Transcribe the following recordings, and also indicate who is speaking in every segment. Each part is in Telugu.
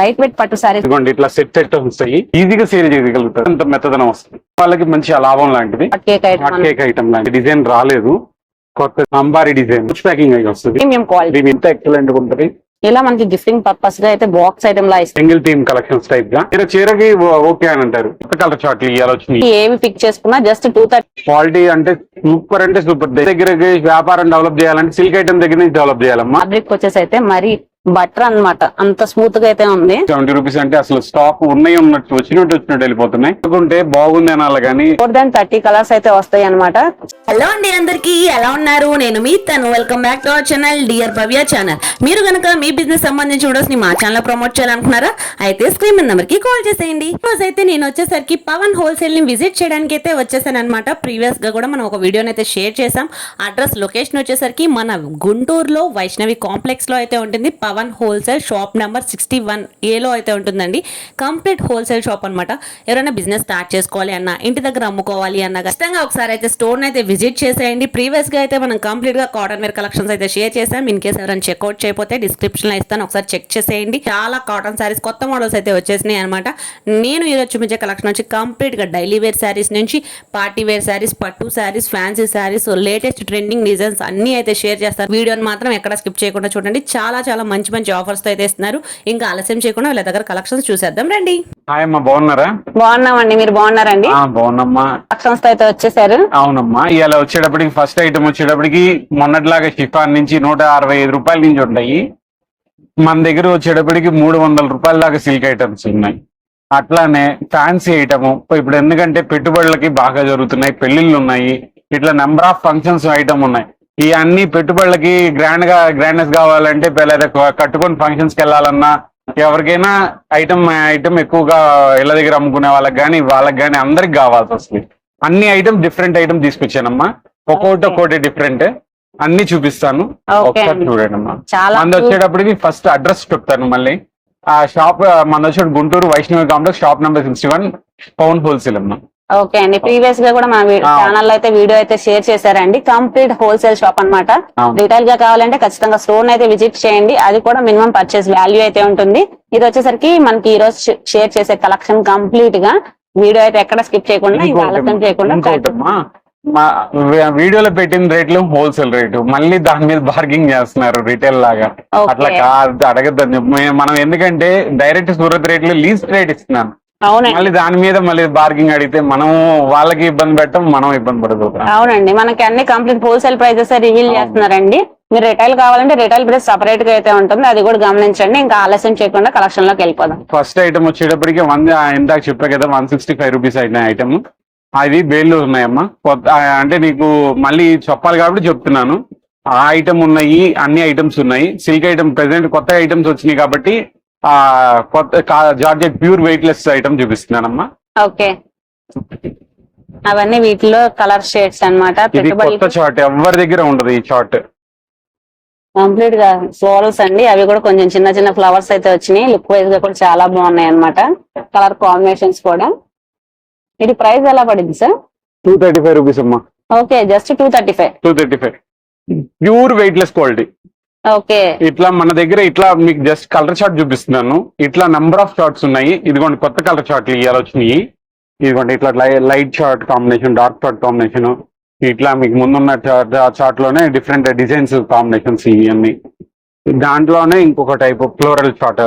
Speaker 1: లైట్ వెయిట్ పట్టు
Speaker 2: ఇదిగోండి ఇట్లా సెట్ సెట్ వస్తాయి. ఈజీగా సేల్ చేయగలుగుతారు. అంత మెత్తదనం వస్తుంది. వాళ్ళకి మంచి లాభం లాంటిది.
Speaker 1: కేక్ ఐటమ్
Speaker 2: లాంటి డిజైన్ రాలేదు. కొత్త అంబారీ డిజైన్. ప్యాకింగ్ అయి వస్తుంది.
Speaker 1: ప్రీమియం క్వాలిటీ
Speaker 2: ఇది ఇంత ఎక్సలెంట్ ఉంటది?
Speaker 1: ఇలా మనకి గిఫ్టింగ్ పర్పస్గా అయితే బాక్స్ ఐటమ్ లా
Speaker 2: సింగిల్ టీమ్ కలెక్షన్స్ టైప్గా. చీర చీరకి ఓకే అని అంటారు. కలర్ చాట్లు ఇవాళ వచ్చినాయి
Speaker 1: ఏవి పిక్ చేసుకున్నా జస్ట్ టూ థర్టీ
Speaker 2: క్వాలిటీ అంటే సూపర్ అంటే సూపర్ దగ్గర వ్యాపారం డెవలప్ చేయాలంటే సిల్క్ ఐటమ్ దగ్గర నుంచి డెవలప్ చేయాలమ్మా.
Speaker 1: ఫ్యాబ్రిక్ వచ్చేసి అయితే మరి బటర్ అన్నమాట. అంత స్మూత్గా అయితే ఉంది.
Speaker 2: సెవెంటీ రూపీస్ అంటే అసలు స్టాక్ ఉన్నాయి ఉన్నట్టు వచ్చినట్టు వచ్చినట్టు వెళ్ళిపోతున్నాయి. అనుకుంటే బాగుంది అనాలి కానీ.
Speaker 1: మోర్ దాన్ థర్టీ కలర్స్ అయితే వస్తాయి అనమాట
Speaker 3: హలో అండి అందరికీ ఎలా ఉన్నారు? నేను మీ తను. Welcome back to our channel dear Bhavya channel మీరు కనుక మీ బిజినెస్ సంబంధించి వీడియోస్ని మా ఛానల్ ప్రమోట్ చేయాలనుకున్నారా అయితే స్క్రీన్ నెంబర్కి కాల్ చేసేయండి. రోజు అయితే నేను వచ్చేసరికి పవన్ హోల్సేల్ని విజిట్ చేయడానికి అయితే వచ్చేసాను అనమాట ప్రీవియస్గా కూడా మనం ఒక వీడియోని అయితే షేర్ చేసాం అడ్రస్ లొకేషన్ వచ్చేసరికి మన గుంటూరులో వైష్ణవి కాంప్లెక్స్లో అయితే ఉంటుంది. Pavan wholesale shop number sixty one ఏలో అయితే ఉంటుందండి. కంప్లీట్ హోల్సేల్ షాప్ అన్నమాట. ఎవరైనా బిజినెస్ స్టార్ట్ చేసుకోవాలి అన్న ఇంటి దగ్గర అమ్ముకోవాలి అన్న ఖచ్చితంగా ఒకసారి అయితే స్టోర్ అయితే విజిట్ చేసేయండి. ప్రీవియస్గా అయితే మనం కంప్లీట్గా కాటన్ వేర్ కలెక్షన్స్ అయితే షేర్ చేసాం ఇన్ కేసు ఎవరైనా చెక్అౌట్ చేయకపోతే డిస్క్రిప్షన్లో ఇస్తాను. ఒకసారి చెక్ చేసేయండి. చాలా కాటన్ సారీస్ కొత్త మోడల్స్ అయితే వచ్చేసినాయి అనమాట నేను ఈరోజు చూపించే కలెక్షన్ వచ్చి కంప్లీట్గా డైలీ వేర్ శారీస్ నుంచి పార్టీ వేర్ శారీస్ పట్టు saris fancy saris latest trending designs అన్ని అయితే షేర్ చేస్తారు వీడియోని మాత్రం ఎక్కడ స్కిప్ చేయకుండా చూడండి. చాలా చాలా మంచి మంచి ఆఫర్స్తో అయితే ఇస్తున్నారు. ఇంకా ఆలస్యం చేయకుండా వీళ్ళ దగ్గర కలెక్షన్స్ చూసేద్దాం. రండి.
Speaker 2: హాయ్ అమ్మా బాగున్నారా?
Speaker 1: బాగున్నామండి. మీరు బాగున్నారండి?
Speaker 2: ఆ, బాగున్నమ్మా.
Speaker 1: కలెక్షన్స్ అయితే వచ్చేసారు.
Speaker 2: అవునమ్మా ఇవాళ వచ్చేటప్పటికి ఫస్ట్ ఐటమ్ వచ్చేటప్పటికి మొన్నట్లాగా షిఫాన్ నుంచి నూట అరవై ఐదు రూపాయల నుంచి ఉంటాయి. మన దగ్గర వచ్చేటప్పటికి మూడు వందల రూపాయల దాకా సిల్క్ ఐటమ్స్ ఉన్నాయి. అట్లానే ఫ్యాన్సీ ఐటమ్ ఇప్పుడు ఎందుకంటే పెట్టుబడులకి బాగా జరుగుతున్నాయి పెళ్ళిళ్ళు ఉన్నాయి. ఇట్లా నెంబర్ ఆఫ్ ఫంక్షన్స్ ఐటమ్ ఉన్నాయి. ఈ అన్ని పెట్టుబడులకి గ్రాండ్గా గ్రాండ్నెస్ కావాలంటే లేదా కట్టుకొని ఫంక్షన్స్కి వెళ్ళాలన్నా ఎవరికైనా ఐటమ్ ఐటమ్ ఎక్కువగా ఇళ్ళ దగ్గర అమ్ముకునే వాళ్ళకి కానీ వాళ్ళకి కానీ అందరికి కావాల్సి వస్తుంది. అన్ని ఐటమ్ డిఫరెంట్ ఐటమ్ తీసుకొచ్చానమ్మా. ఒక్కొక్కటి ఒక్కొక్కటి డిఫరెంట్ అన్ని చూపిస్తాను. ఒకసారి. చూడండి అమ్మా మంది వచ్చేటప్పటికి ఫస్ట్ అడ్రస్ చెప్తాను మళ్ళీ. ఆ షాప్ మన వచ్చేటి Guntur Vaishnavi complex shop number sixty one Pavan wholesale అమ్మా
Speaker 1: ఓకే అండి. ప్రీవియస్గా కూడా మన
Speaker 2: ఆ.
Speaker 1: ఛానల్ అయితే వీడియో అయితే షేర్ చేశారండి. కంప్లీట్ హోల్సేల్ షాప్ అన్నమాట.
Speaker 2: అవును.
Speaker 1: రిటైల్గా కావాలంటే ఖచ్చితంగా స్టోర్ అయితే విజిట్ చేయండి. అది కూడా మినిమం పర్చేస్ వాల్యూ అయితే ఉంటుంది. ఇది వచ్చేసరికి మనకి ఈ రోజు షేర్ చేసే కలెక్షన్ కంప్లీట్గా వీడియో అయితే ఎక్కడ స్కిప్ చేయకుండా ఆలస్యం చేయకుండా
Speaker 2: మా వీడియోలో పెట్టిన రేట్లు హోల్సేల్ రేటు. మళ్ళీ దాని మీద బార్గింగ్ చేస్తున్నారు రిటైల్ లాగా. అట్లా కాదు అడగద్దని మే- మనం ఎందుకంటే డైరెక్ట్ సూరత్ రేట్లు లీస్ట్ రేట్ ఇస్తున్నాను. మళ్ళీ దాని మీద మళ్ళీ బార్గింగ్ అడిగితే మనం వాళ్ళకి ఇబ్బంది పెట్టం మనం ఇబ్బంది పడుతున్నాం
Speaker 1: అవునండి. మనకి అన్ని కంప్లీట్ హోల్సేల్ ప్రైజెస్ రివీల్ చేస్తున్నారండి. మీరు రిటైల్ కావాలంటే రిటైల్ ప్రైస్ సపరేట్గా అయితే ఉంటుంది. అది కూడా గమనించండి. ఇంకా ఆలస్యం చేయకుండా కలెక్షన్లోకి వెళ్ళిపోదాం.
Speaker 2: ఫస్ట్ ఐటమ్ వచ్చేటప్పటికి వన్ ఇందాక చెప్పా కదా వన్ సిక్స్టీ ఫైవ్ రూపీస్ అయిన ఐటమ్ అది బేళ్ళు ఉన్నాయమ్మా. కొత్త అంటే నీకు మళ్ళీ చెప్పాలి కాబట్టి చెప్తున్నాను. ఆ ఐటమ్ ఉన్నాయి అన్ని ఐటమ్స్ ఉన్నాయి. సిల్క్ ఐటమ్ ప్రెసెంట్ కొత్త ఐటమ్స్ వచ్చినాయి కాబట్టి కొత్త georgette pure weightless item చూపిస్తున్నానమ్మా.
Speaker 1: ఓకే. అవన్నీ వీటిలో కలర్ షేడ్స్
Speaker 2: కొత్త చార్ట్ ఎవరి దగ్గర ఉండదు ఈ చార్ట్
Speaker 1: కంప్లీట్గా ఫ్లోరల్స్ అండి. అవి కూడా కొంచెం చిన్న చిన్న ఫ్లవర్స్ అయితే వచ్చినాయి. లుక్ వైజ్గా కూడా చాలా బాగున్నాయి అన్నమాట. కలర్ కాంబినేషన్స్ కూడా. ఇది ప్రైస్ ఎలా పడింది sir?
Speaker 2: Two thirty five rupees అమ్మా.
Speaker 1: Okay just two thirty five.
Speaker 2: Two thirty five. Pure weightless quality. ఇట్లా మన దగ్గర ఇట్లా మీకు జస్ట్ కలర్ చార్ట్ చూపిస్తున్నాను. ఇట్లా నంబర్ ఆఫ్ చార్ట్స్ ఉన్నాయి. ఇదిగోండి కొత్త కలర్ చార్ట్లు ఇవాళ వచ్చినాయి. ఇదిగోండి ఇట్లా light chart combination dark chart combination ఇట్లా మీకు ముందున్న చార్ట్లోనే డిఫరెంట్ డిజైన్స్ కాంబినేషన్స్ ఇవన్నీ దాంట్లోనే ఇంకొక type floral chart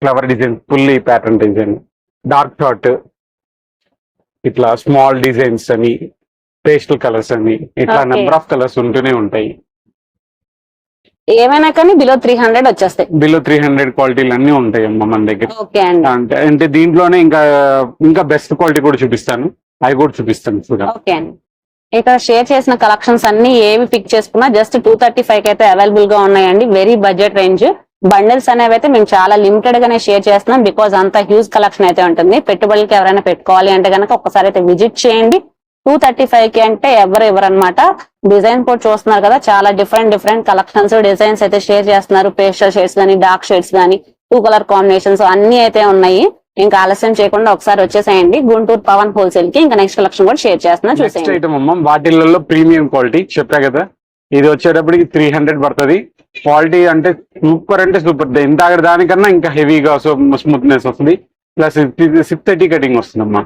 Speaker 2: flower design fully pattern design dark chart ఇట్లా స్మాల్ డిజైన్స్ అని పేస్టల్ కలర్స్ అని ఇట్లా. నెంబర్ ఆఫ్ కలర్స్ ఉంటూనే ఉంటాయి.
Speaker 1: ఏమైనా కానీ బిలో త్రీ హండ్రెడ్ వచ్చేస్తాయి.
Speaker 2: బిలో త్రీ హండ్రెడ్ క్వాలిటీలు అన్ని ఉంటాయి అమ్మ మన దగ్గర.
Speaker 1: ఓకే అండి.
Speaker 2: అంటే అంటే దీంట్లోనే ఇంకా ఇంకా బెస్ట్ క్వాలిటీ కూడా చూపిస్తాను. అవి కూడా చూపిస్తాను చూడండి
Speaker 1: ఓకే అండి. ఇక్కడ షేర్ చేసిన కలెక్షన్స్ అన్ని ఏవి పిక్ చేసుకున్నా జస్ట్ టూ థర్టీ ఫైవ్కి అయితే అవైలబుల్గా ఉన్నాయండి. వెరీ బడ్జెట్ రేంజ్ బండిల్స్ అనేవి అయితే మేము చాలా లిమిటెడ్ గానే షేర్ చేస్తున్నాం బికాజ్ అంత హ్యూజ్ కలెక్షన్ అయితే ఉంటుంది. పెట్టుబడులకి ఎవరైనా పెట్టుకోవాలి అంటే కనుక ఒకసారి అయితే విజిట్ చేయండి. టూ థర్టీ ఫైవ్కి అంటే ఎవరు ఎవరు అనమాట డిజైన్ కూడా చూస్తున్నారు కదా చాలా డిఫరెంట్ డిఫరెంట్ కలెక్షన్స్ డిజైన్స్ అయితే షేర్ చేస్తున్నారు. పేస్టల్ షేడ్స్ కానీ డార్క్ షేడ్స్ కానీ టూ కలర్ కాంబినేషన్స్ అన్ని అయితే ఉన్నాయి. ఇంకా ఆలస్యం చేయకుండా ఒకసారి వచ్చేసేయండి. గుంటూరు పవన్ హోల్సేల్కి ఇంకా నెక్స్ట్ కలెక్షన్ కూడా షేర్ చేస్తున్నా చూసేయండి.
Speaker 2: ఐటమ్ అమ్మ వాటిల్లో ప్రీమియం క్వాలిటీ చెప్పా కదా. ఇది వచ్చేటప్పటికి త్రీ హండ్రెడ్ పడుతుంది. క్వాలిటీ అంటే సూపర్ అంటే సూపర్. ఇంత దానికన్నా ఇంకా హెవీగా స్మూత్నెస్ వస్తుంది. ప్లస్ సిప్ థర్టీ కటింగ్ వస్తుందమ్మా.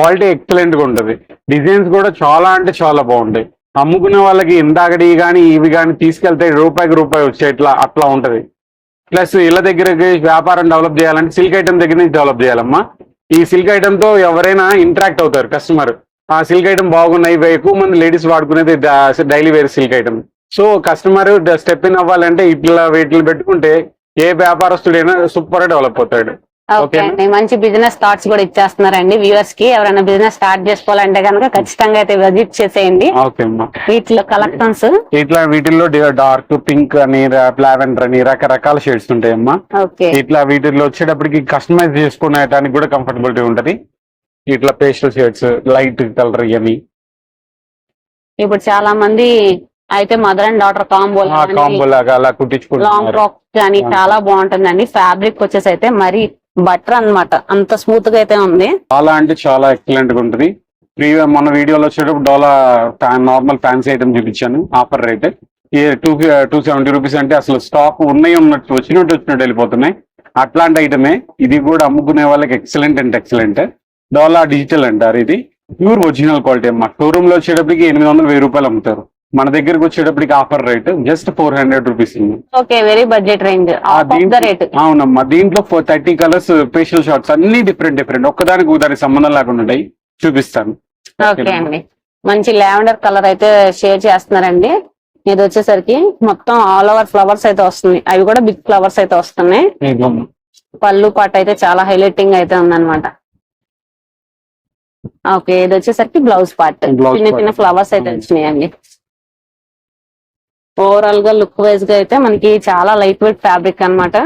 Speaker 2: క్వాలిటీ ఎక్సలెంట్గా ఉంటది. డిజైన్స్ కూడా చాలా అంటే చాలా బాగుంటాయి. అమ్ముకునే వాళ్ళకి ఇందాకటి కానీ ఇవి కానీ తీసుకెళ్తే రూపాయికి రూపాయి వచ్చే ఇట్లా అట్లా ఉంటది. ప్లస్ ఇళ్ళ దగ్గరకి వ్యాపారం డెవలప్ చేయాలంటే సిల్క్ ఐటమ్ దగ్గర నుంచి డెవలప్ చేయాలమ్మా. ఈ సిల్క్ ఐటమ్తో ఎవరైనా ఇంటరాక్ట్ అవుతారు కస్టమర్ ఆ సిల్క్ ఐటమ్ బాగున్నాయి ఎక్కువ మంది ladies వాడుకునేది daily wear silk item so customer step in అవ్వాలంటే ఇట్లా వీటిని పెట్టుకుంటే ఏ వ్యాపారస్తుడైనా సూపర్ డెవలప్ అవుతాడు.
Speaker 1: ఓకే? అండి. మంచి బిజినెస్ థాట్స్ కూడా ఇచ్చేస్తున్నారండి వ్యూవర్స్కి. ఎవరైనా బిజినెస్ స్టార్ట్ చేసుకోవాలంటే కనుక ఖచ్చితంగా అయితే విజిట్ చేసేయండి.
Speaker 2: ఓకే అమ్మా.
Speaker 1: వీటిలో కలెక్షన్స్
Speaker 2: ఇట్లా వీటిల్లో డార్క్ పింక్ అని లావెండర్ అని రకరకాల షేడ్స్ ఉంటాయమ్మా.
Speaker 1: ఓకే.
Speaker 2: ఇట్లా వీటిల్లో వచ్చేటప్పటికి కస్టమైజ్ చేసుకునేటానికి కూడా కంఫర్టబిలిటీ ఉంటది. ఇట్లా పేస్టల్ షేడ్స్ లైట్ కలర్ ఇవన్నీ
Speaker 1: ఇప్పుడు చాలా మంది అయితే mother and daughter combo
Speaker 2: combo లాగా అలా
Speaker 1: లాంగ్
Speaker 2: కుట్టించుకుంటున్నారు
Speaker 1: ఫ్రాక్ కానీ. చాలా బాగుంటుందండి. ఫ్యాబ్రిక్ వచ్చేసి అయితే మరి బటర్ అన్నమాట. అంత స్మూత్గా అయితే ఉంది.
Speaker 2: చాలా అంటే చాలా ఎక్సలెంట్గా ఉంటుంది. ప్రీవియస్ మొన్న వీడియోలో వచ్చేటప్పుడు డోలా ఫ్యాన్ నార్మల్ ఫ్యాన్సీ ఐటమ్ చూపించాను. Offer rate. ఈ టూ టూ సెవెంటీ రూపీస్ అంటే అసలు స్టాక్ ఉన్నాయి ఉన్నట్టు వచ్చినట్టు వచ్చినట్టు వెళ్ళిపోతున్నాయి. అట్లాంటి ఐటమే ఇది కూడా అమ్ముకునే వాళ్ళకి ఎక్సలెంట్ అంటే ఎక్సలెంట్ డోలా డిజిటల్ అంటారు ఇది. ప్యూర్ ఒరిజినల్ క్వాలిటీ అమ్మా షోరూమ్లో వచ్చేటప్పటికి ఎనిమిది వందల వెయ్యి రూపాయలు అమ్ముతారు. మన దగ్గరకు వచ్చేటప్పటికి offer rate just four hundred rupees.
Speaker 1: Okay very budget range.
Speaker 2: దీంట్లో- అవునమ్మా దీంట్లో థర్టీ కలర్స్ ఫేషియల్ షార్ట్స్ అన్ని డిఫరెంట్ డిఫరెంట్ ఒక్కదానికి దానికి సంబంధం లేకుండా ఉంటాయి. చూపిస్తాను.
Speaker 1: ఓకే అండి. మంచి లావెండర్ కలర్ అయితే షేర్ చేస్తున్నారండి. ఇది వచ్చేసరికి మొత్తం ఆల్ ఓవర్ ఫ్లవర్స్ అయితే వస్తుంది అవి కూడా బిగ్ ఫ్లవర్స్ అయితే వస్తున్నాయి. పళ్ళు పాట అయితే చాలా హైలైటింగ్ అయితే ఉందన్నమాట. ఓకే ఇది వచ్చేసరికి బ్లౌజ్ పార్ట్ చిన్న చిన్న. ఫ్లవర్స్ అయితే వచ్చినాయండి. ఓవరాల్గా లుక్ వైజ్గా అయితే మనకి చాలా లైట్ వెయిట్ ఫ్యాబ్రిక్ అన్నమాట.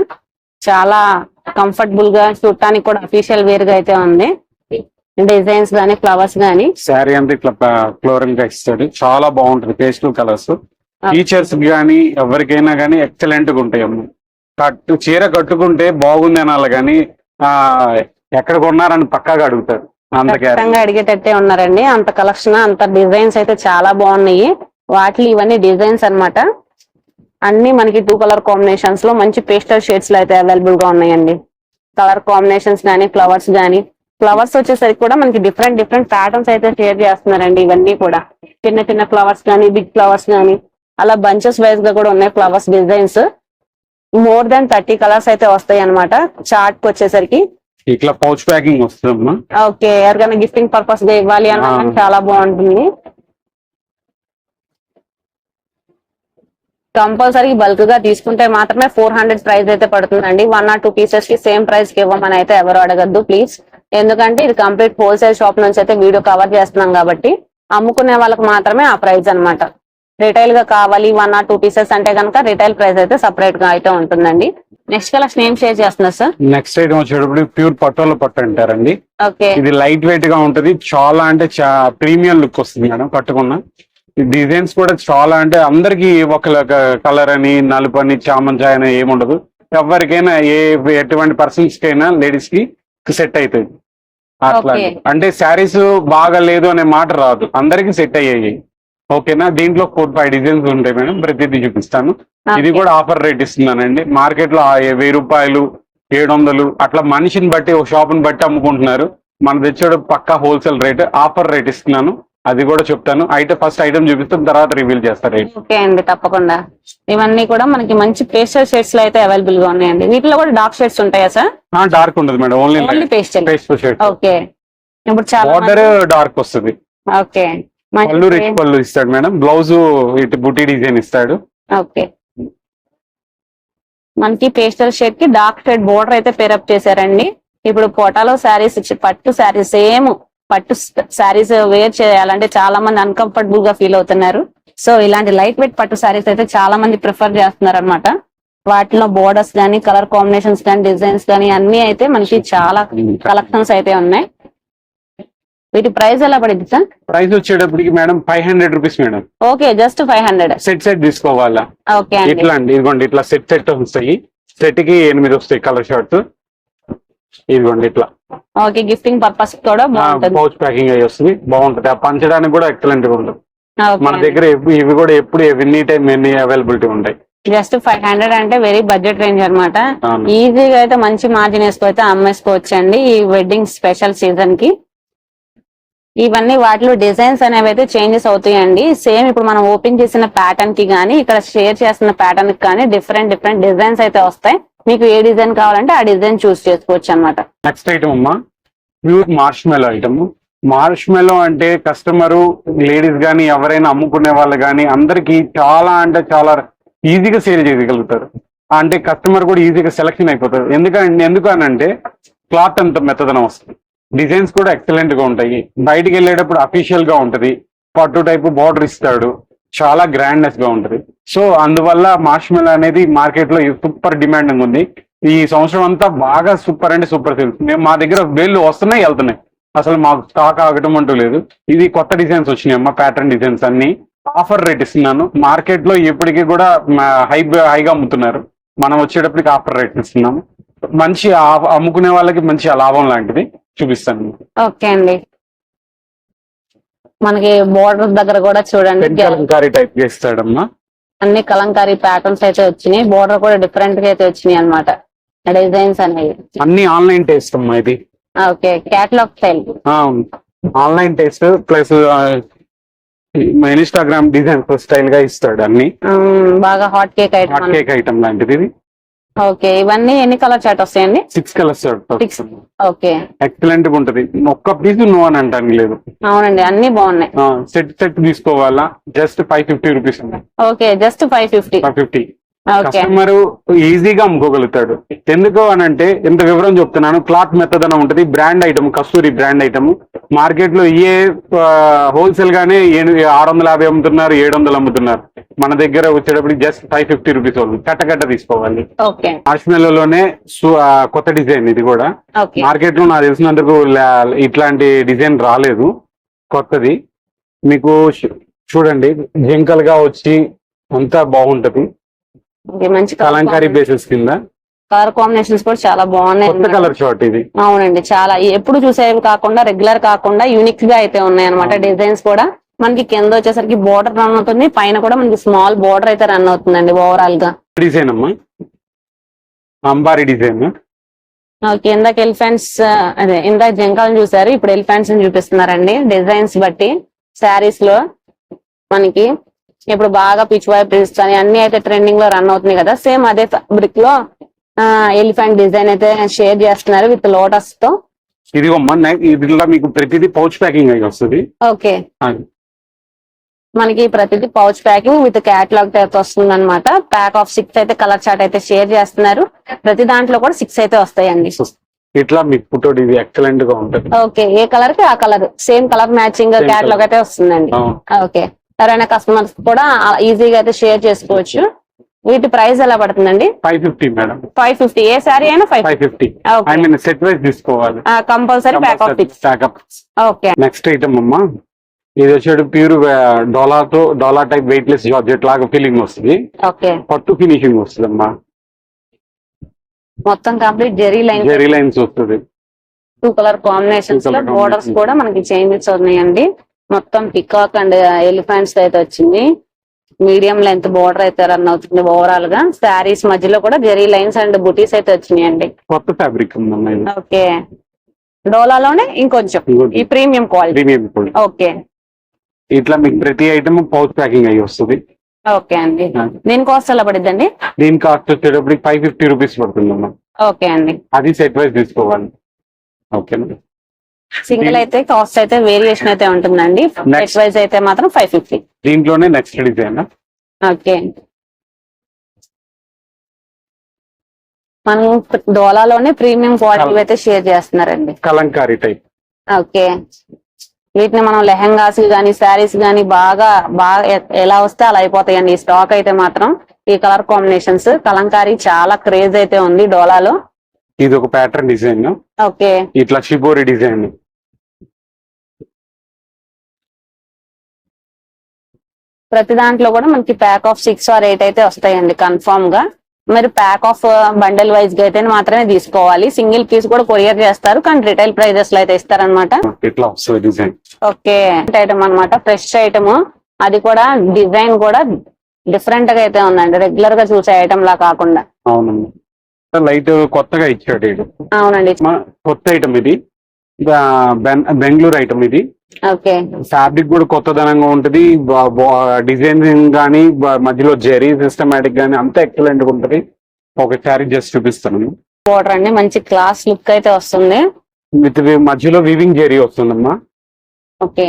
Speaker 1: చాలా కంఫర్టబుల్గా చూడటానికి కూడా అఫీషియల్ వేర్గా అయితే ఉంది. డిజైన్స్ గానీ ఫ్లవర్స్ గానీ.
Speaker 2: శారీ అంతా ఇట్లా ఫ్లోరల్ ఇస్తాడు చాలా బాగుంటది పేస్టల్ కలర్స్ టీచర్స్ గానీ ఎవరికైనా గానీ ఎక్సలెంట్గా ఉంటాయి అమ్మ. కట్టు చీర కట్టుకుంటే బాగుంది అనాలి కానీ ఆ ఎక్కడ కొన్నారని పక్కాగా అడుగుతారు. అంత
Speaker 1: అడిగేటట్టే ఉన్నారండి. అంత కలెక్షన్ అంత డిజైన్స్ అయితే చాలా బాగున్నాయి. వాటిలో ఇవన్నీ డిజైన్స్ అన్నమాట. అన్ని మనకి టూ కలర్ కాంబినేషన్స్లో మంచి పేస్టల్ షేడ్స్లో అయితే అవైలబుల్గా ఉన్నాయండి. కలర్ కాంబినేషన్స్ గానీ ఫ్లవర్స్ గానీ. ఫ్లవర్స్ వచ్చేసరికి కూడా మనకి డిఫరెంట్ డిఫరెంట్ ప్యాటర్న్స్ అయితే షేర్ చేస్తున్నారండి ఇవన్నీ కూడా. చిన్న చిన్న ఫ్లవర్స్ గానీ బిగ్ ఫ్లవర్స్ గానీ. అలా బంచెస్ వైజ్గా కూడా ఉన్నాయి flowers designs more than thirty colours అయితే వస్తాయి అనమాట చార్ట్కి వచ్చేసరికి.
Speaker 2: ఇట్లా పౌచ్ ప్యాకింగ్ వస్తుందమ్మా.
Speaker 1: ఓకే ఎవరికైనా గిఫ్టింగ్ పర్పస్గా ఇవ్వాలి అన్నా. కానీ చాలా బాగుంటుంది. కంపల్సరీ బల్క్గా తీసుకుంటే మాత్రమే ఫోర్ హండ్రెడ్ ప్రైస్ అయితే పడుతుందండి. వన్ ఆర్ టూ పీసెస్కి సేమ్ ప్రైస్కి ఇవ్వమని అయితే ఎవరు అడగద్దు ప్లీజ్ ఎందుకంటే ఇది కంప్లీట్ హోల్సేల్ షాప్ నుంచి అయితే వీడియో కవర్ చేస్తున్నాం కాబట్టి అమ్ముకునే వాళ్ళకి మాత్రమే ఆ ప్రైస్ అన్నమాట. రిటైల్గా కావాలి వన్ ఆర్ టూ పీసెస్ అంటే కనుక రిటైల్ ప్రైస్ అయితే సపరేట్గా అయితే ఉంటుందండి. నెక్స్ట్ కలెక్షన్ ఏం షేర్ చేస్తున్నారు సార్
Speaker 2: నెక్స్ట్ ఐటమ్ వచ్చేటప్పుడు ప్యూర్ పట్టోల పట్టు అంటారండి.
Speaker 1: ఓకే
Speaker 2: ఇది లైట్ వెయిట్గా ఉంటది. చాలా అంటే ప్రీమియం లుక్ వస్తుంది మేడం కట్టుకున్న డిజైన్స్ కూడా చాలా అంటే అందరికి ఒక కలర్ అని నలుపు అని చామంచాయ్ అని ఏముండదు. ఎవరికైనా ఏ ఎటువంటి పర్సన్స్ కైనా లేడీస్కి సెట్ అవుతుంది అట్లా. అంటే శారీస్ బాగా లేదు అనే మాట రాదు. అందరికి సెట్ అయ్యాయి ఓకేనా? దీంట్లో ఫోర్ ఫైవ్ డిజైన్స్ ఉంటాయి మేడం. ప్రతిదీ చూపిస్తాను. ఇది కూడా ఆఫర్ రేట్ ఇస్తున్నానండి. మార్కెట్లో వెయ్యి రూపాయలు ఏడు వందలు అట్లా మనిషిని బట్టి ఒక షాప్ని బట్టి అమ్ముకుంటున్నారు. మన తెచ్చాడు పక్కా హోల్సేల్ రేట్. ఆఫర్ రేట్ ఇస్తున్నాను. అది కూడా చెప్తాను. అయితే ఫస్ట్ ఐటమ్ చూపిస్తాను తర్వాత రివీల్ చేస్తా రేట్
Speaker 1: ఓకే అండి తప్పకుండా. ఇవన్నీ కూడా మనకి మంచి పేస్టల్ షేడ్స్లో అయితే అవైలబుల్గా ఉన్నాయండి. వీటిలో కూడా డార్క్ షేడ్స్ ఉంటాయా సార్?
Speaker 2: డార్క్ ఉండదు madam only
Speaker 1: pastel
Speaker 2: paste shirt
Speaker 1: okay. ఇప్పుడు చాలా
Speaker 2: బార్డర్ డార్క్ వస్తుంది.
Speaker 1: ఓకే.
Speaker 2: పళ్ళు రిచ్ పళ్ళు ఇస్తాడు మేడం. బ్లౌజ్ ఇటు బుటీ డిజైన్ ఇస్తాడు.
Speaker 1: ఓకే. మనకి పేస్టల్ షేడ్కి డార్క్ షేడ్ బోర్డర్ అయితే పేరప్ చేశారండి. ఇప్పుడు కోటాలో శారీస్ పట్టు శారీస్ సేమ్ పట్టు శారీస్ వేర్ చేయాలంటే చాలా మంది అన్కంఫర్టబుల్గా ఫీల్ అవుతున్నారు. సో ఇలాంటి లైట్ వెయిట్ పట్టు శారీస్ అయితే చాలా మంది ప్రిఫర్ చేస్తున్నారు అనమాట వాటిలో బోర్డర్స్ కానీ కలర్ కాంబినేషన్స్ కానీ డిజైన్స్ కానీ అన్ని అయితే మనకి చాలా కలెక్షన్స్ అయితే ఉన్నాయి. వీటి ప్రైస్ ఎలా పడింది సార్
Speaker 2: ప్రైస్ వచ్చేటప్పటికి madam five hundred rupees madam
Speaker 1: okay just five hundred
Speaker 2: set set తీసుకోవాలా?
Speaker 1: ఓకే
Speaker 2: ఇట్లా అండి ఇదిగోండి ఇట్లా సెట్ సెట్ వస్తాయి. సెట్కి ఎనిమిది వస్తాయి కలర్ షర్ట్స్ ఇదిగోండి ఇట్లా.
Speaker 1: ఓకే గిఫ్టింగ్ పర్పస్ కూడా బాగుంటుంది.
Speaker 2: పౌచ్ ప్యాకింగ్ అయ్యి వస్తుంది. బాగుంటది. ఆ పంచడానికి కూడా ఎక్సలెంట్గా ఉంటుంది. మన. దగ్గర ఇవి కూడా ఎప్పుడు ఎనీ టైం ఎన్ని అవైలబిలిటీ ఉంటాయి.
Speaker 1: జస్ట్ ఫైవ్ హండ్రెడ్ అంటే వెరీ బడ్జెట్ రేంజ్ అన్నమాట.
Speaker 2: అవును.
Speaker 1: ఈజీగా అయితే మంచి మార్జిన్ వేసుకొస్తే అమ్మేసుకోవచ్చు అండి ఈ వెడ్డింగ్ స్పెషల్ సీజన్కి. ఇవన్నీ వాటిలో డిజైన్స్ అనేవి అయితే చేంజెస్ అవుతాయండి. సేమ్ ఇప్పుడు మనం ఓపెన్ చేసిన ప్యాటర్న్కి గానీ ఇక్కడ షేర్ చేస్తున్న ప్యాటర్న్కి కానీ డిఫరెంట్ డిఫరెంట్ డిజైన్స్ అయితే వస్తాయి. మీకు ఏ డిజైన్ కావాలంటే ఆ డిజైన్ చూస్ చేసుకోవచ్చు అనమాట
Speaker 2: నెక్స్ట్ ఐటమ్ అమ్మా. Pure marshmallow item marshmallow అంటే కస్టమర్ లేడీస్ కానీ ఎవరైనా అమ్ముకునే వాళ్ళు కానీ అందరికి చాలా అంటే చాలా ఈజీగా సేల్ చేయగలుగుతారు. అంటే కస్టమర్ కూడా ఈజీగా సెలెక్షన్ అయిపోతారు. ఎందుకంటే ఎందుకు అంటే క్లాత్ అంత మెత్తదనం వస్తుంది. డిజైన్స్ కూడా ఎక్సలెంట్గా ఉంటాయి. బయటికి వెళ్ళేటప్పుడు అఫీషియల్గా ఉంటది. పట్టు టైపు బార్డర్ ఇస్తాడు. చాలా గ్రాండ్నెస్గా ఉంటది. సో అందువల్ల మార్ష్మెల్ అనేది మార్కెట్లో సూపర్ డిమాండింగ్ ఉంది. ఈ సంవత్సరం అంతా బాగా సూపర్ అంటే సూపర్ సేల్స్ మేము మా దగ్గర వేళ్ళు వస్తున్నాయి వెళ్తున్నాయి. అసలు మాకు స్టాక్ ఆగటం అంటూ లేదు. ఇది కొత్త డిజైన్స్ వచ్చినాయి అమ్మా ప్యాటర్న్ డిజైన్స్ అన్ని. ఆఫర్ రేట్ ఇస్తున్నాను. మార్కెట్లో ఇప్పటికీ కూడా హై హైగా అమ్ముతున్నారు. మనం వచ్చేటప్పటికి ఆఫర్ రేట్ ఇస్తున్నాము. మంచి ఆ- అమ్ముకునే వాళ్ళకి మంచి లాభం లాంటిది. చూపిస్తాను.
Speaker 1: ఓకే అండి. మనకి బోర్డర్ దగ్గర కూడా చూడండి.
Speaker 2: కలంకారీ టైప్ చేస్తాడమ్మా.
Speaker 1: అన్ని కలంకారీ ప్యాటర్న్స్ అయితే వచ్చినాయి. బోర్డర్ కూడా డిఫరెంట్గా అయితే వచ్చినాయి అనమాట డిజైన్స్ అనేవి
Speaker 2: అన్ని ఆన్లైన్ టేస్ట్ అమ్మా ఇది.
Speaker 1: Okay. Catalogue style.
Speaker 2: Online taste plus Instagram design స్టైల్గా ఇస్తాడు అన్ని.
Speaker 1: బాగా hot cake
Speaker 2: hot
Speaker 1: item
Speaker 2: cake item లాంటిది ఇది.
Speaker 1: ఓకే ఇవన్నీ ఎన్ని కలర్ చాట్ వస్తాయండి?
Speaker 2: Six colours
Speaker 1: Six. ఓకే.
Speaker 2: ఎక్సలెంట్గా ఉంటది. ఒక్క పీస్ నో అని అంటాను లేదు.
Speaker 1: అవునండి అన్ని బాగున్నాయి.
Speaker 2: సెట్ సెట్ తీసుకోవాలా? Just five fifty rupees
Speaker 1: okay just five fifty
Speaker 2: five fifty customer ఈజీగా అమ్ముకోగలుగుతాడు. ఎందుకు అని అంటే ఇంత వివరం చెప్తున్నాను. క్లాత్ మెత్తదనం ఉంటది. Brand item Kasturi brand item మార్కెట్లో ఏ హోల్సేల్ గానే ఆరు వందల యాభై అమ్ముతున్నారు ఏడు వందలు అమ్ముతున్నారు. మన దగ్గర వచ్చేటప్పుడు జస్ట్ ఫైవ్ ఫిఫ్టీ రూపీస్ వాళ్ళు కట్ట కట్ట తీసుకోవాలి మార్ష్మెల్లోనే కొత్త డిజైన్ ఇది కూడా. మార్కెట్లో నాకు తెలిసినందుకు ఇట్లాంటి డిజైన్ రాలేదు. కొత్తది. మీకు చూడండి జింకల్గా వచ్చి అంతా బాగుంటది.
Speaker 1: మంచి
Speaker 2: కలంకారీ బేసిస్ కింద.
Speaker 1: కలర్ కాంబినేషన్స్ కూడా చాలా బాగున్నాయి
Speaker 2: కొత్త. కలర్ షార్ట్ ఇది.
Speaker 1: అవునండి చాలా. ఎప్పుడు చూసేవి కాకుండా రెగ్యులర్ కాకుండా యూనిక్గా అయితే ఉన్నాయి అనమాట డిజైన్స్ కూడా. మనకి కింద వచ్చేసరికి బోర్డర్ రన్ అవుతుంది. పైన కూడా మనకి స్మాల్ బోర్డర్ అయితే రన్ అవుతుందండి ఓవరాల్గా.
Speaker 2: డిజైన్ అమ్మా. అంబారీ డిజైన్
Speaker 1: ఓకే ఇందాక ఎలిఫెంట్స్ అదే ఇందాక జంకాలను చూసారు. ఇప్పుడు ఎలిఫెంట్స్ చూపిస్తున్నారండి. డిజైన్స్ బట్టి శారీస్లో మనకి ఇప్పుడు బాగా పిచ్ వైప్ అని అన్ని అయితే ట్రెండింగ్లో రన్ అవుతున్నాయి కదా. సేమ్ అదే ఫ్యాబ్రిక్లో ఎలిఫెంట్ డిజైన్ అయితే షేర్ చేస్తున్నారు విత్ లోటస్తో.
Speaker 2: ఇది ఇదిలో మీకు ప్రతిదీ పౌచ్ ప్యాకింగ్ అయి వస్తుంది.
Speaker 1: ఓకే. మనకి ప్రతిదీ పౌచ్ ప్యాకింగ్ విత్ క్యాటలాగ్ అయితే వస్తుంది అనమాట ప్యాక్ ఆఫ్ సిక్స్ అయితే కలర్ చార్ట్ అయితే షేర్ చేస్తున్నారు. ప్రతి దాంట్లో కూడా సిక్స్ అయితే వస్తాయండి.
Speaker 2: ఇట్లా మీకు ఫోటో ఇది ఎక్సలెంట్గా ఉంటది.
Speaker 1: ఓకే ఏ కలర్కి ఆ colour same colour matching catalogue. అయితే వస్తుందండి. ఓకే. ఎవరైనా కస్టమర్స్ కూడా ఈజీగా అయితే షేర్ చేసుకోవచ్చు. వీటి ప్రైస్ ఎలా పడుతుందండి?
Speaker 2: Five fifty madam
Speaker 1: five fifty ఏ సారీ అయినా five
Speaker 2: five fifty
Speaker 1: Okay.
Speaker 2: I mean set wise తీసుకోవాలి.
Speaker 1: Compulsory pack of okay
Speaker 2: next item అమ్మా. ఇది వచ్చేది ప్యూర్ డోలాతో డోలా టైప్ వెయిట్ లెస్ జార్జెట్ లాగా ఫీలింగ్ వస్తుంది.
Speaker 1: ఓకే.
Speaker 2: పట్టు ఫినిషింగ్ వస్తుంది అమ్మా
Speaker 1: మొత్తం complete zari line
Speaker 2: zari lines వస్తుంది.
Speaker 1: టూ కలర్
Speaker 2: కాంబినేషన్స్లో
Speaker 1: బోర్డర్స్. కూడా మనకి చేంజెస్ ఉన్నాయండి మొత్తం పికాక్ అండ్ ఎలిఫెంట్స్ అయితే వచ్చింది. మీడియం లెంత్ బోర్డర్ అయితే రన్ అవుతుంది ఓవరాల్గా. శారీస్ మధ్యలో కూడా జెరీ లైన్స్ అండ్ బుటీస్ అయితే వచ్చినాయండి.
Speaker 2: కొత్త ఫ్యాబ్రిక్
Speaker 1: ఓకే. డోలాలోనే ఇంకొంచెం. ఈ ప్రీమియం క్వాలిటీ ఓకే.
Speaker 2: ఇట్లా మీకు ప్రతి ఐటమ్ పౌచ్ ప్యాకింగ్ అయ్యి వస్తుంది.
Speaker 1: ఓకే అండి. దీని కాస్ట్ ఎలా పడిద్దండి?
Speaker 2: దీని కాస్ట్ వచ్చేటప్పటికి ఫైవ్ ఫిఫ్టీ రూపీస్ పడుతుందమ్మా.
Speaker 1: ఓకే అండి.
Speaker 2: అది సెట్ వైజ్ తీసుకోవాలి. ఓకేనా
Speaker 1: సింగిల్ అయితే కాస్ట్ అయితే వేరియేషన్ అయితే ఉంటుందండి. సెట్ వైజ్ అయితే మాత్రం ఫైవ్ ఫిఫ్టీ
Speaker 2: దీంట్లోనే నెక్స్ట్ డిజైన్
Speaker 1: ఓకే మనం డోలాలోనే ప్రీమియం క్వాలిటీ అయితే షేర్ చేస్తున్నారండి.
Speaker 2: Kalamkari type
Speaker 1: okay. వీటిని మనం లెహంగాస్ గానీ శారీస్ గానీ బాగా బాగా ఎలా వస్తే అలా అయిపోతాయండి. ఈ స్టాక్ అయితే మాత్రం ఈ కలర్ కాంబినేషన్స్ కలంకారీ చాలా క్రేజ్ అయితే ఉంది డోలాలో.
Speaker 2: ఇది ఒక ప్యాటర్న్ డిజైన్
Speaker 1: ఓకే.
Speaker 2: ఇట్లా షిబోరి డిజైన్
Speaker 1: ప్రతి దాంట్లో కూడా మనకి pack of six or eight అయితే వస్తాయండి కన్ఫర్మ్గా. మరి ప్యాక్ ఆఫ్ బండల్ వైజ్గా అయితే మాత్రమే తీసుకోవాలి. సింగిల్ పీస్ కూడా కొరియర్ చేస్తారు కానీ రిటైల్ ప్రైజెస్లో అయితే ఇస్తారనమాట ఓకే. ఐటమ్ అన్నమాట. ఫ్రెష్ ఐటమ్ అది కూడా డిజైన్ కూడా డిఫరెంట్గా అయితే ఉందండి. రెగ్యులర్గా చూసే ఐటమ్ లా కాకుండా.
Speaker 2: అవునండి. లైట్ కొత్తగా ఇచ్చాడు
Speaker 1: అవునండి.
Speaker 2: కొత్త ఐటమ్ ఇది. బెంగళూరు ఐటమ్ ఇది. ఫ్యాబ్రిక్ కూడా కొత్తదనంగా ఉంటది. డిజైనింగ్ కానీ మధ్యలో జెరీ సిస్టమేటిక్ కానీ అంతా ఎక్సలెంట్గా ఉంటది. ఒకసారి జస్ట్ చూపిస్తాను.
Speaker 1: బోర్డర్ అండి మంచి క్లాస్ లుక్ అయితే వస్తుంది.
Speaker 2: విత్ మధ్యలో వివింగ్ జెరీ వస్తుందమ్మా.
Speaker 1: ఓకే.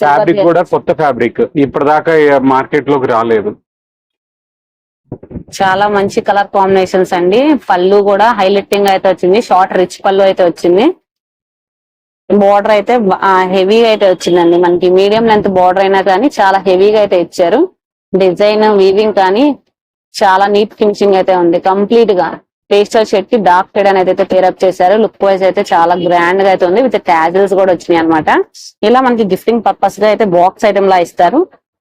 Speaker 2: ఫ్యాబ్రిక్ కూడా కొత్త ఫ్యాబ్రిక్ ఇప్పటిదాకా మార్కెట్లోకి రాలేదు.
Speaker 1: చాలా మంచి కలర్ కాంబినేషన్స్ అండి. పళ్ళు కూడా హైలైటింగ్ అయితే వచ్చింది. షార్ట్ రిచ్ పళ్ళు అయితే వచ్చింది. బోర్డర్ అయితే హెవీగా అయితే వచ్చిందండి. మనకి మీడియం లెంత్ బోర్డర్ అయినా కానీ చాలా హెవీగా అయితే ఇచ్చారు. డిజైన్ వీవింగ్ కానీ చాలా నీట్ ఫినిషింగ్ అయితే ఉంది. కంప్లీట్గా పేస్టల్ షెడ్కి డార్క్ షేడ్ అనేది అయితే పేరప్ చేశారు. లుక్ వైజ్ అయితే చాలా గ్రాండ్గా అయితే ఉంది. విత్ క్యాజువల్స్ కూడా వచ్చినాయి అనమాట ఇలా మనకి గిఫ్టింగ్ పర్పస్గా అయితే బాక్స్ ఐటమ్ లా ఇస్తారు.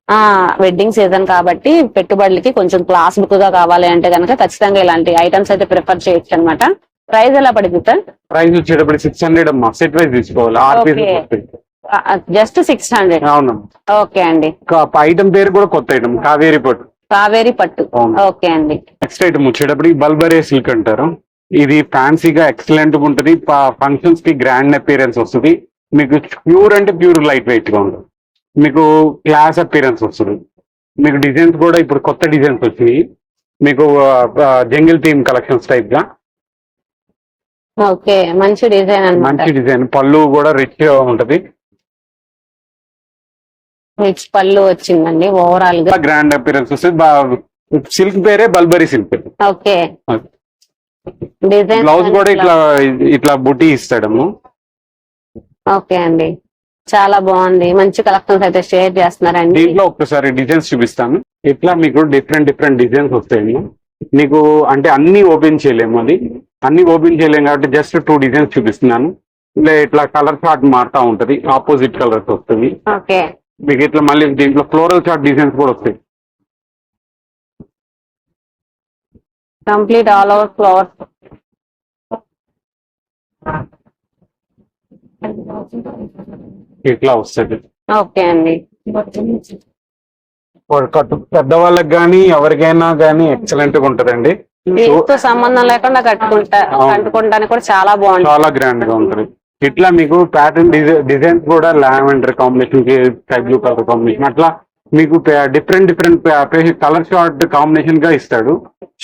Speaker 1: ఆ వెడ్డింగ్ సీజన్ కాబట్టి పెట్టుబడులకి కొంచెం క్లాస్ బుక్గా కావాలి అంటే కనుక ఖచ్చితంగా ఇలాంటి ఐటమ్స్ అయితే ప్రిఫర్ చేయొచ్చు అనమాట ప్రైస్ ఎలా పడింది సార్?
Speaker 2: ప్రైస్ వచ్చేటప్పుడు సిక్స్ హండ్రెడ్ అమ్మా. సెట్ వైజ్ తీసుకోవాలి. ఆరు. పీసెస్
Speaker 1: జస్ట్ సిక్స్ హండ్రెడ్
Speaker 2: అవునమ్మా.
Speaker 1: ఓకే అండి.
Speaker 2: ఐటమ్ పేరు కూడా కొత్త ఐటమ్ కావేరి పట్టు.
Speaker 1: కావేరి పట్టు. ఓకే అండి.
Speaker 2: నెక్స్ట్ ఐటమ్ వచ్చేటప్పుడు బల్బరే సిల్క్ అంటారు. ఇది ఫ్యాన్సీగా ఎక్సలెంట్గా ఉంటుంది. ఫంక్షన్స్కి గ్రాండ్ అపీరెన్స్ వస్తుంది. మీకు ప్యూర్ అంటే ప్యూర్ లైట్ వెయిట్గా ఉంటుంది. మీకు క్లాస్ అపీరెన్స్ వస్తుంది. మీకు డిజైన్స్ కూడా ఇప్పుడు కొత్త డిజైన్స్ వచ్చినాయి. మీకు జంగిల్ థీమ్ కలెక్షన్స్ టైప్గా.
Speaker 1: ఓకే మంచి డిజైన్
Speaker 2: మంచి డిజైన్. పళ్ళు కూడా రిచ్గా ఉంటది.
Speaker 1: రిచ్ పళ్ళు వచ్చిందండి ఓవరాల్గా.
Speaker 2: గ్రాండ్ అపీరెన్స్ వస్తుంది సిల్క్ పేరే బల్బరీ సిల్క్
Speaker 1: ఓకే. డిజైన్
Speaker 2: బ్లౌజ్ కూడా ఇట్లా ఇట్లా బుట్టి ఇస్తాడము.
Speaker 1: ఓకే అండి. చాలా బాగుంది. మంచి కలెక్షన్స్ అయితే షేర్ చేస్తున్నారండి.
Speaker 2: దీంట్లో ఒక్కసారి డిజైన్స్ చూపిస్తాను. ఇట్లా మీకు డిఫరెంట్ డిఫరెంట్ డిజైన్స్ వస్తాయి మీకు అంటే అన్ని ఓపెన్ చేయలేము అది. అన్ని ఓపెన్ చేయలేము కాబట్టి జస్ట్ టూ డిజైన్స్ చూపిస్తున్నాను. ఇలా ఇట్లా కలర్ చార్ట్ మారుతా ఉంటది. ఆపోజిట్ కలర్స్ వస్తుంది. మీకు ఇట్లా మళ్ళీ దీంట్లో ఫ్లోరల్ చార్ట్ డిజైన్స్ కూడా వస్తాయి.
Speaker 1: కంప్లీట్ ఆల్ ఓవర్ ఫ్లవర్స్
Speaker 2: ఇట్లా వస్తుంది.
Speaker 1: ఓకే అండి.
Speaker 2: కట్టు పెద్దవాళ్ళకి కానీ ఎవరికైనా కానీ ఎక్సలెంట్గా ఉంటదండి.
Speaker 1: వీటితో సంబంధం లేకుండా కట్టుకుంటా కూడా చాలా బాగుంటుంది.
Speaker 2: చాలా గ్రాండ్గా ఉంటుంది. ఇట్లా మీకు ప్యాటర్న్ డిజైన్స్ కూడా lavender combination blue colour combination అట్లా మీకు డిఫరెంట్ డిఫరెంట్ కలర్ షార్ట్ కాంబినేషన్గా ఇస్తాడు.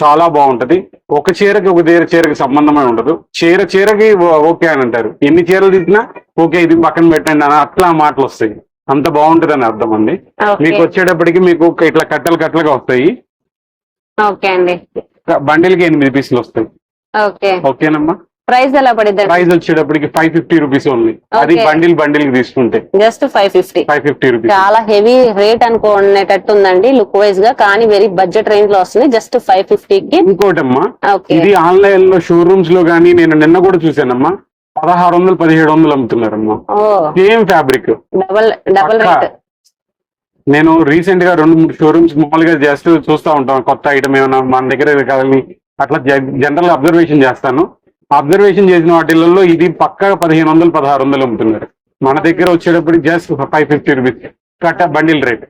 Speaker 2: చాలా బాగుంటది. ఒక చీరకి ఒక చీర చీరకి సంబంధమే ఉండదు. చీర చీరకి ఓకే అని అంటారు. ఎన్ని చీరలు తీసినా ఓకే ఇది పక్కన పెట్టండి అని అట్లా మాటలు వస్తాయి. అంత బాగుంటది అని అర్థం అండి. మీకు వచ్చేటప్పటికి మీకు ఇట్లా కట్టలు కట్టలుగా వస్తాయి.
Speaker 1: ఓకే అండి.
Speaker 2: బండిల్కి ఎనిమిది పీసులు వస్తాయి.
Speaker 1: ఓకే.
Speaker 2: ఓకేనమ్మా?
Speaker 1: ప్రైస్ ఎలా పడిద్ది?
Speaker 2: ప్రైస్ వచ్చేటప్పటికి ఫైవ్ ఫిఫ్టీ రూపీస్ ఉంది అది. బండిల్ బండిల్కి తీసుకుంటే.
Speaker 1: Just five fifty.
Speaker 2: Five fifty rupees.
Speaker 1: చాలా హెవీ రేట్ అనుకునేటట్టు ఉందండి లుక్ వైజ్గా కానీ వెరీ బడ్జెట్ రేంజ్లో వస్తుంది. జస్ట్ ఫైవ్ ఫిఫ్టీకి.
Speaker 2: ఇంకోటమ్మా
Speaker 1: ఓకే.
Speaker 2: ఇది ఆన్లైన్లో షోరూమ్స్లో గానీ నేను నిన్న కూడా చూసానమ్మా పదహారు వందలు పదిహేడు వందలు అమ్ముతున్నారమ్మా. Same fabric.
Speaker 1: డబల్ డబల్
Speaker 2: పక్కా.
Speaker 1: రేట్.
Speaker 2: నేను రీసెంట్గా రెండు మూడు షోరూమ్స్ మామూలుగా జస్ట్ చూస్తా ఉంటాను కొత్త ఐటమ్ ఏమైనా మన దగ్గర కావాలి అట్లా జనరల్ అబ్జర్వేషన్ చేస్తాను. అబ్జర్వేషన్ చేసిన వాటిల్లో ఇది పక్కా పదిహేను వందలు పదహారు వందలు అమ్ముతున్నారు. మన దగ్గర వచ్చేటప్పుడు జస్ట్ ఫైవ్ ఫిఫ్టీ రూపీస్. కట్ట బండిల్ రేట్.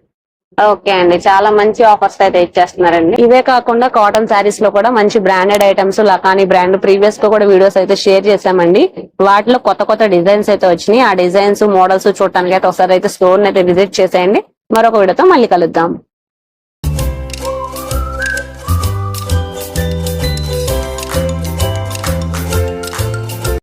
Speaker 1: ఓకే అండి. చాలా మంచి ఆఫర్స్ అయితే ఇచ్చేస్తున్నారండి. ఇవే కాకుండా కాటన్ శారీస్లో కూడా మంచి బ్రాండెడ్ ఐటమ్స్ లకానీ బ్రాండ్ ప్రీవియస్గా కూడా వీడియోస్ అయితే షేర్ చేసామండి వాటిలో కొత్త కొత్త డిజైన్స్ అయితే వచ్చినాయి. ఆ డిజైన్స్ మోడల్స్ చూడటానికి అయితే ఒకసారి అయితే స్టోర్ అయితే విజిట్ చేసేయండి. మరొక వీడియోతో మళ్ళీ కలుద్దాం.